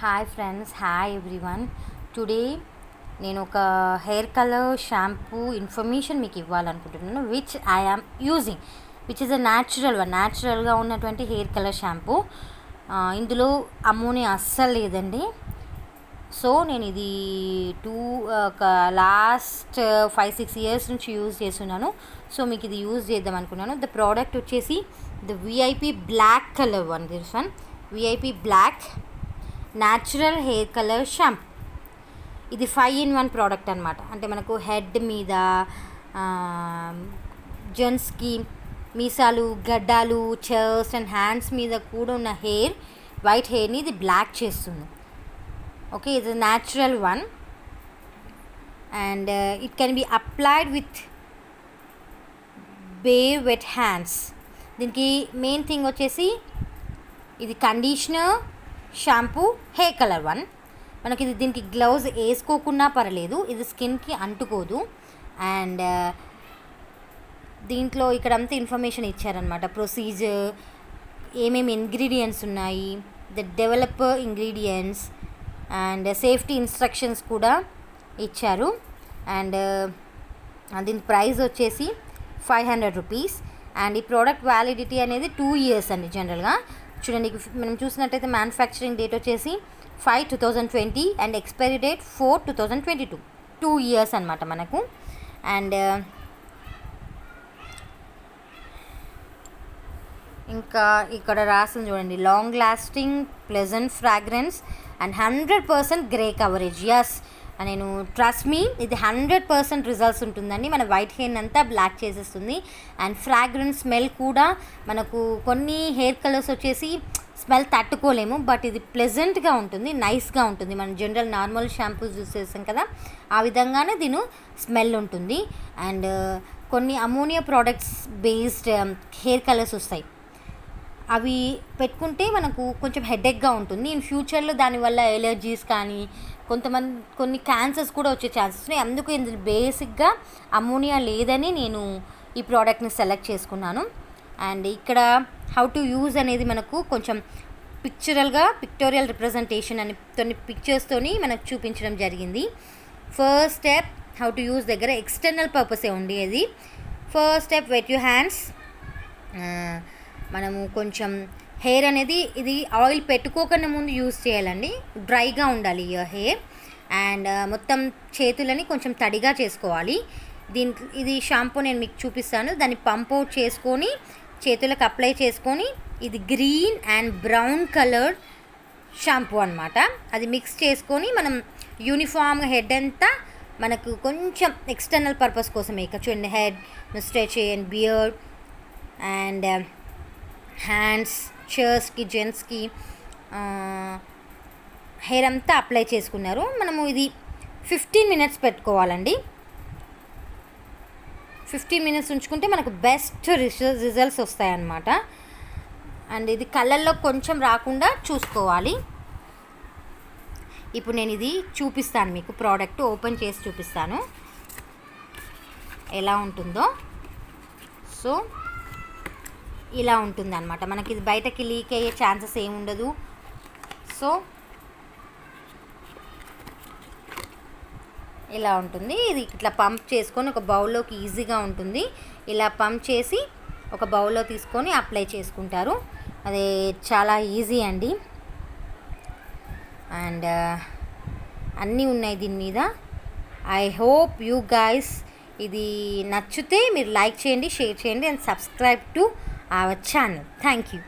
Hi friends hi everyone today నేను ఒక hair colour shampoo information మీకు ఇవ్వాలనుకుంటున్నాను which I am using which is a natural one న్యాచురల్గా ఉన్నటువంటి హెయిర్ కలర్ షాంపూ ఇందులో అమ్మోనియా అస్సలు లేదండి. సో నేను ఇది టూ ఒక లాస్ట్ ఫైవ్ సిక్స్ ఇయర్స్ నుంచి యూజ్ చేస్తున్నాను. సో మీకు ఇది యూజ్ చేద్దాం అనుకున్నాను. ద ప్రోడక్ట్ వచ్చేసి the VIP black colour one this one VIP black natural hair colour shampoo ఇది ఫైవ్ ఇన్ వన్ ప్రోడక్ట్ అనమాట అంటే మనకు హెడ్ మీద జెంట్స్కి మీసాలు గడ్డాలు చర్స్ అండ్ హ్యాండ్స్ మీద కూడా ఉన్న హెయిర్ వైట్ హెయిర్ని ఇది బ్లాక్ చేస్తుంది. ఓకే ఇది natural one. And it can be applied with be wet hands దీనికి మెయిన్ థింగ్ వచ్చేసి ఇది conditioner shampoo hair colour one. మనకి ఇది దీనికి గ్లౌజ్ వేసుకోకున్నా పర్లేదు ఇది స్కిన్కి అంటుకోదు. అండ్ దీంట్లో ఇక్కడ అంతా ఇన్ఫర్మేషన్ ఇచ్చారనమాట ప్రొసీజర్ ఏమేమి ఇంగ్రీడియంట్స్ ఉన్నాయి the developer ingredients and safety instructions కూడా ఇచ్చారు. అండ్ దీని ప్రైస్ వచ్చేసి ఫైవ్ హండ్రెడ్ రూపీస్. అండ్ ఈ ప్రోడక్ట్ వ్యాలిడిటీ అనేది టూ ఇయర్స్ అండి జనరల్గా. చూడండి మనం చూసినట్టయితే మ్యానుఫ్యాక్చరింగ్ డేట్ వచ్చేసి five two thousand twenty and expiry date four two thousand twenty two two years అనమాట మనకు అండ్ uh, ఇంకా ఇక్కడ రాసింది చూడండి long lasting pleasant fragrance and hundred percent grey coverage yes నేను ట్రస్ట్ మీ ఇది హండ్రెడ్ పర్సెంట్ రిజల్ట్స్ ఉంటుందండి. మన వైట్ హెయిర్ అంతా బ్లాక్ చేసేస్తుంది. అండ్ ఫ్రాగ్రెన్స్ స్మెల్ కూడా మనకు కొన్ని హెయిర్ కలర్స్ వచ్చేసి స్మెల్ తట్టుకోలేము. బట్ ఇది ప్లెజెంట్గా ఉంటుంది నైస్గా ఉంటుంది. మనం జనరల్ నార్మల్ షాంపూస్ యూస్ చేస్తాం కదా ఆ విధంగానే దీని స్మెల్ ఉంటుంది. అండ్ uh, కొన్ని ammonia products based hair colours వస్తాయి. అవి పెట్టుకుంటే మనకు కొంచెం హెడేక్గా ఉంటుంది. ఇన్ ఫ్యూచర్లో దానివల్ల ఎలర్జీస్ కానీ కొంతమంది కొన్ని క్యాన్సర్స్ కూడా వచ్చే ఛాన్సెస్ ఉన్నాయి. అందుకు ఇందులో బేసిక్గా అమోనియా లేదని నేను ఈ ప్రోడక్ట్ని సెలెక్ట్ చేసుకున్నాను. అండ్ ఇక్కడ హౌ టు యూజ్ అనేది మనకు కొంచెం పిక్చరల్గా పిక్టోరియల్ రిప్రజెంటేషన్ అని కొన్ని పిక్చర్స్తోని మనకు చూపించడం జరిగింది. First step how to use దగ్గర ఎక్స్టర్నల్ పర్పసే ఉండేది. First step wet you hands మనము కొంచెం హెయిర్ అనేది ఇది ఆయిల్ పెట్టుకోకుండా ముందు యూస్ చేయాలండి. డ్రైగా ఉండాలి ఈ హెయిర్. అండ్ మొత్తం చేతులని కొంచెం తడిగా చేసుకోవాలి. దీని ఇది షాంపూ నేను మీకు చూపిస్తాను. దాన్ని పంప్ అవుట్ చేసుకొని చేతులకు అప్లై చేసుకొని ఇది green and brown colour shampoo అనమాట అది మిక్స్ చేసుకొని మనం యూనిఫామ్ హెడ్ అంతా మనకు కొంచెం ఎక్స్టర్నల్ పర్పస్ కోసమే. ఇక చూడండి head stretch and beard and hands షర్ట్స్కి జెంట్స్కి హెయిర్ అంతా అప్లై చేసుకున్నారు. మనము ఇది ఫిఫ్టీన్ మినిట్స్ పెట్టుకోవాలండి. ఫిఫ్టీన్ మినిట్స్ ఉంచుకుంటే మనకు బెస్ట్ రిజల్ట్స్ వస్తాయన్నమాట. అండ్ ఇది కళ్ళల్లో కొంచెం రాకుండా చూసుకోవాలి. ఇప్పుడు నేను ఇది చూపిస్తాను మీకు ప్రోడక్ట్ ఓపెన్ చేసి చూపిస్తాను. ఎలా ఉంటుందో. సో ఇలా ఉంటుంది అనమాట మనకి ఇది బయటకి లీక్ అయ్యే ఛాన్సెస్ ఏమి ఉండదు. సో ఇలా ఉంటుంది. ఇది ఇట్లా పంప్ చేసుకొని ఒక బౌల్లోకి ఈజీగా ఉంటుంది. ఇలా పంప్ చేసి ఒక బౌల్లో తీసుకొని అప్లై చేసుకుంటారు. అది చాలా ఈజీ అండి. అండ్ అన్నీ ఉన్నాయి దీని మీద. ఐ హోప్ యూ గైస్ ఇది నచ్చితే మీరు లైక్ చేయండి షేర్ చేయండి and subscribe to our channel. Thank you.